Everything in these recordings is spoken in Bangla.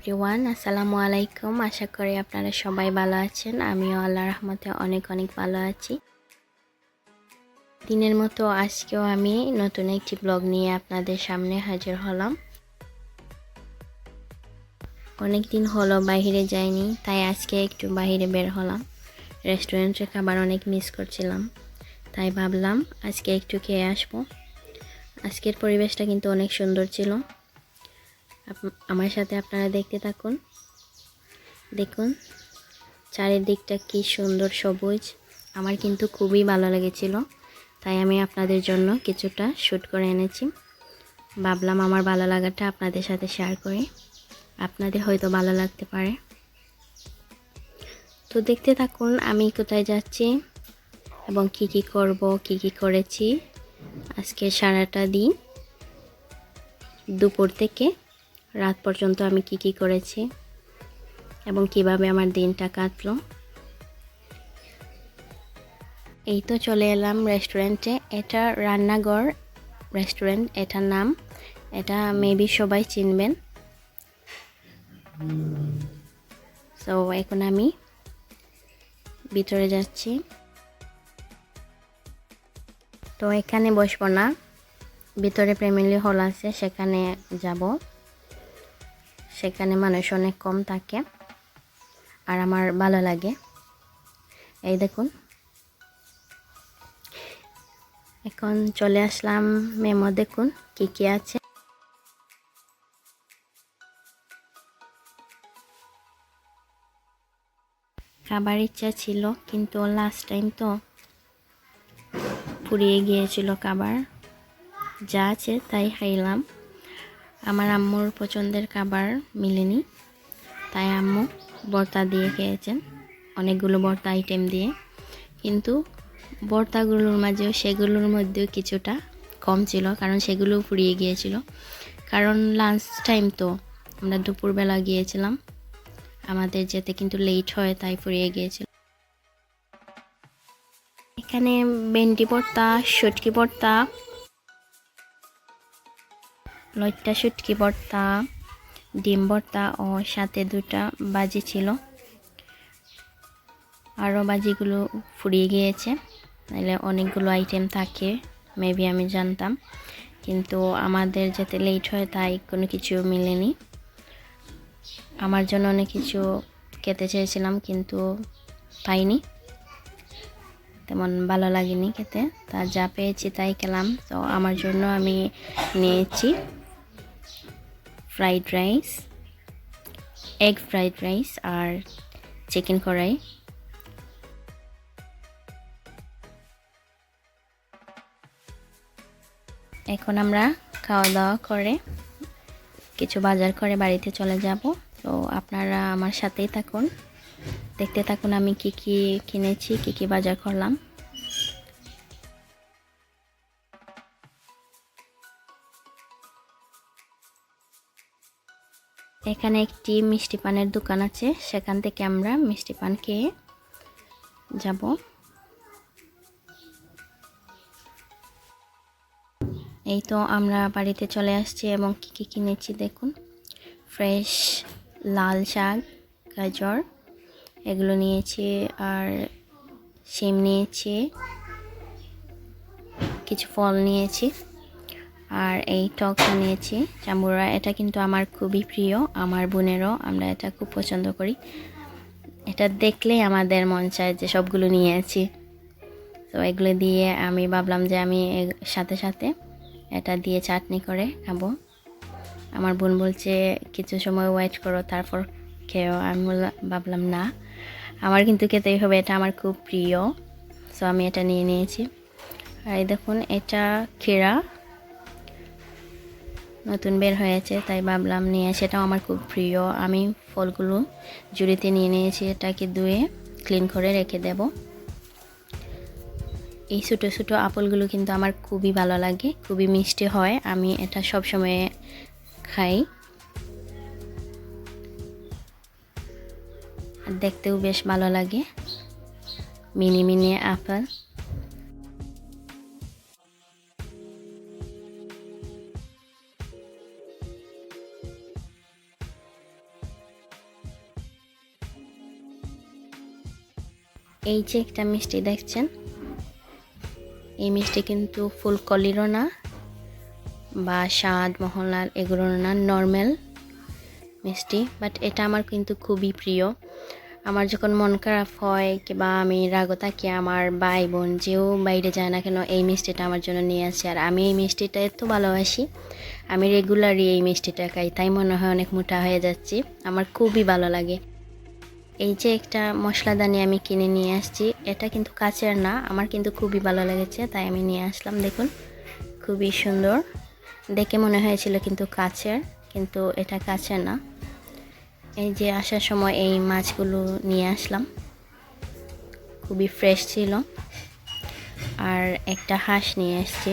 এভরিওয়ান আসসালামু আলাইকুম আশা করি আপনারা সবাই ভালো আছেন। আমিও আল্লাহ রহমতে অনেক অনেক ভালো আছি। দিনের মতো আজকেও আমি নতুন একটি ব্লগ নিয়ে আপনাদের সামনে হাজির হলাম। অনেক দিন হলো বাইরে যাইনি, তাই আজকে একটু বাইরে বের হলাম। রেস্টুরেন্টের খাবার অনেক মিস করছিলাম, তাই ভাবলাম আজকে একটু খেয়ে আসব। আজকের পরিবেশটা কিন্তু অনেক সুন্দর ছিল। আমার সাথে আপনারা দেখতে থাকুন। দেখুন, চারিদিকটা কি সুন্দর সবুজ। আমার কিন্তু খুবই ভালো লেগেছিল, তাই আমি আপনাদের জন্য কিছুটা শ্যুট করে এনেছি। ভাবলাম আমার ভালো লাগাটা আপনাদের সাথে শেয়ার করি। আপনাদের হয়তো ভালো লাগতে পারে। তো দেখতে থাকুন, আমি কোথায় যাচ্ছি এবং কি কি করব, কি কি করেছি। আজকে সারাটা দিন দুপুর থেকে রাত পর্যন্ত আমি কি কি করেছি এবং কীভাবে আমার দিনটা কাটলো। এই তো চলে এলাম রেস্টুরেন্টে। এটা রান্নাঘর, রেস্টুরেন্ট, এটার নাম। এটা মেবি সবাই চিনবেন। সো এখন আমি ভিতরে যাচ্ছি। তো এখানে বসবো না। ভিতরে ফ্যামিলি হল আছে, সেখানে যাব। সেখানে মানুষ অনেক কম থাকে। আর আমার ভালো লাগে। এই দেখুন। এখন চলে আসলাম মেমো, দেখুন কি কি আছে। খাবার ইচ্ছা ছিল, কিন্তু লাস্ট টাইম তো পুড়িয়ে গিয়েছিল খাবার। যা আছে তাই খাইলাম। আমার আম্মুর পছন্দের খাবার মিলেনি। তাই আম্মু ভর্তা দিয়ে খেয়েছেন, অনেকগুলো ভর্তা আইটেম দিয়ে। কিন্তু ভর্তাগুলোর মাঝেও সেগুলোর মধ্যেও কিছুটা কম ছিল, কারণ সেগুলো ফুরিয়ে গিয়েছিল। কারণ লাঞ্চ টাইম তো, আমরা দুপুরবেলা গিয়েছিলাম। আমাদের যেতে কিন্তু লেট হয়, তাই ফুরিয়ে গিয়েছিল। এখানে ভেন্ডি ভর্তা সটকি ভর্তা লইট্টা, শুটকি ভর্তা, ডিম ভর্তা ও সাথে দুটা বাজি ছিল। আরও বাজিগুলো ফুরিয়ে গিয়েছে। নাহলে অনেকগুলো আইটেম থাকে মেবি আমি জানতাম। কিন্তু আমাদের যাতে লেট হয় তাই কোনো কিছু মিলেনি। আমার জন্য অনেক কিছু খেতে চেয়েছিলাম কিন্তু পাইনি। তেমন ভালো লাগেনি খেতে। তা যা পেয়েছি তাই খেলাম। তো আমার জন্য আমি নিয়েছি। Fried rice egg fried rice আর চিকেন কড়াই. এখন আমরা খাওয়া দাওয়া করে কিছু বাজার করে বাড়িতে চলে যাব। তো আপনারা আমার সাথেই থাকুন। দেখতে থাকুন আমি কি কি কিনেছি, কি কি বাজার করলাম। এখানে একটি মিষ্টি পানের দোকান আছে। সেখান থেকে আমরা মিষ্টি পান খেয়ে যাব। এই তো আমরা বাড়িতে চলে আসছি এবং কি কি কিনেছি দেখুন। ফ্রেশ লাল শাক, গাজর, এগুলো নিয়েছি আর শিম নিয়েছি, কিছু ফল নিয়েছি। আর এই টকটা নিয়েছি। চাম্বুরা এটা কিন্তু আমার খুবই প্রিয়, আমার বোনেরও, আমরা এটা খুব পছন্দ করি। এটা দেখলেই আমাদের মন চায় যে সবগুলো নিয়েছি। তো এগুলো দিয়ে আমি ভাবলাম যে আমি সাথে সাথে এটা দিয়ে চাটনি করে খাব। আমার বোন বলছে, কিছু সময় ওয়েট করো, তারপর খেয়েও। আমি ভাবলাম না। আমার কিন্তু খেতেই হবে এটা আমার খুব প্রিয়। সো আমি এটা নিয়ে নিয়েছি। আর এই দেখুন, এটা খেরা। নতুন বের হয়েছে, তাই ভাবলাম নিয়ে সেটাও আমার খুব প্রিয়। আমি ফলগুলো জুড়িতে নিয়ে নিয়েছি, এটাকে ধুয়ে ক্লিন করে রেখে দেব। এই ছোটো ছোটো আপেলগুলো কিন্তু আমার খুবই ভালো লাগে, খুবই মিষ্টি হয়। আমি এটা সব সময় খাই দেখতেও বেশ ভালো লাগে। Mini mini apple. এই যে একটা মিষ্টি দেখছেন? এই মিষ্টি কিন্তু ফুলকলিরও না, বা স্বাদ মোহনলাল এগুলোর না নর্মাল মিষ্টি বাট এটা আমার কিন্তু খুবই প্রিয়। আমার যখন মন খারাপ হয়, কিংবা আমি রাগও থাকি, আমার ভাই বোন যেও বাইরে যায় না কেন, এই মিষ্টিটা আমার জন্য নিয়ে আসে। আর আমি এই মিষ্টিটা এত ভালোবাসি, আমি রেগুলারই এই মিষ্টিটা খাই, তাই মনে হয় অনেক মোটা হয়ে যাচ্ছি। আমার খুবই ভালো লাগে। এই যে একটা মশলাদানি আমি কিনে নিয়ে আসছি, এটা কিন্তু কাচের না, আমার কিন্তু খুবই ভালো লেগেছে, তাই আমি নিয়ে আসলাম, দেখুন, খুবই সুন্দর। দেখে মনে হয়েছিল কিন্তু কাচের কিন্তু এটা কাচের না। এই যে আসার সময় এই মাছগুলো নিয়ে আসলাম, খুবই ফ্রেশ ছিল। আর একটা হাঁস নিয়ে এসছি।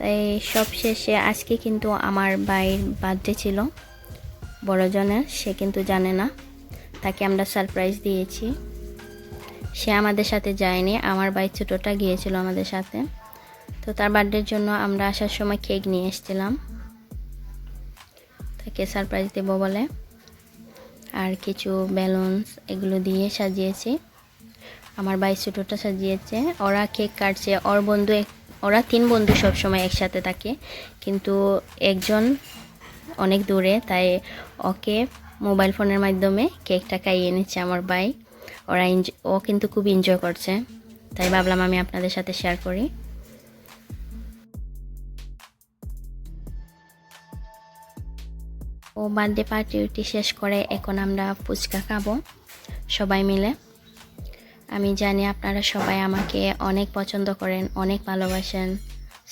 তাই সব শেষে আজকে কিন্তু আমার ভাইয়ের বার্থডে ছিল। বড়জনের, সে কিন্তু জানে না। তাকে আমরা সারপ্রাইজ দিয়েছি। সে আমাদের সাথে যায়নি। আমার ভাই ছোটোটা গিয়েছিল আমাদের সাথে। তো তার বার্থডের জন্য আমরা আসার সময় কেক নিয়ে এসেছিলাম। তাকে সারপ্রাইজ দেব বলে। আর কিছু ব্যালুনস এগুলো দিয়ে সাজিয়েছি। আমার ভাই ছোটোটা সাজিয়েছে। ওরা কেক কাটছে। ওর বন্ধু এক- ওরা তিন বন্ধু সব সময় একসাথে থাকে, কিন্তু একজন অনেক দূরে, তাই ওকে মোবাইল ফোনের মাধ্যমে কেকটা খাইয়ে এনেছে আমার ভাই। ওরা ও কিন্তু খুব এনজয় করছে, তাই ভাবলাম আমি আপনাদের সাথে শেয়ার করি। ও বার্থডে পার্টিটি শেষ করে এখন আমরা ফুচকা খাব, সবাই মিলে। আমি জানি আপনারা সবাই আমাকে অনেক পছন্দ করেন, অনেক ভালোবাসেন,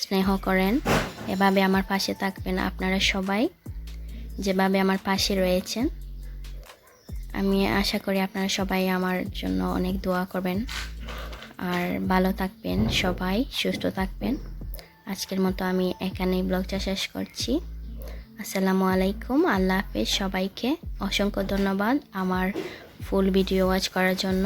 স্নেহ করেন। এভাবে আমার পাশে থাকবেন আপনারা সবাই, যেভাবে আমার পাশে রয়েছেন। আমি আশা করি আপনারা সবাই আমার জন্য অনেক দোয়া করবেন। আর ভালো থাকবেন সবাই, সুস্থ থাকবেন। আজকের মতো আমি এখানেই ব্লগটা শেষ করছি। আসসালামু আলাইকুম, আল্লাহ হাফেজ। সবাইকে অসংখ্য ধন্যবাদ আমার ফুল ভিডিও ওয়াচ করার জন্য।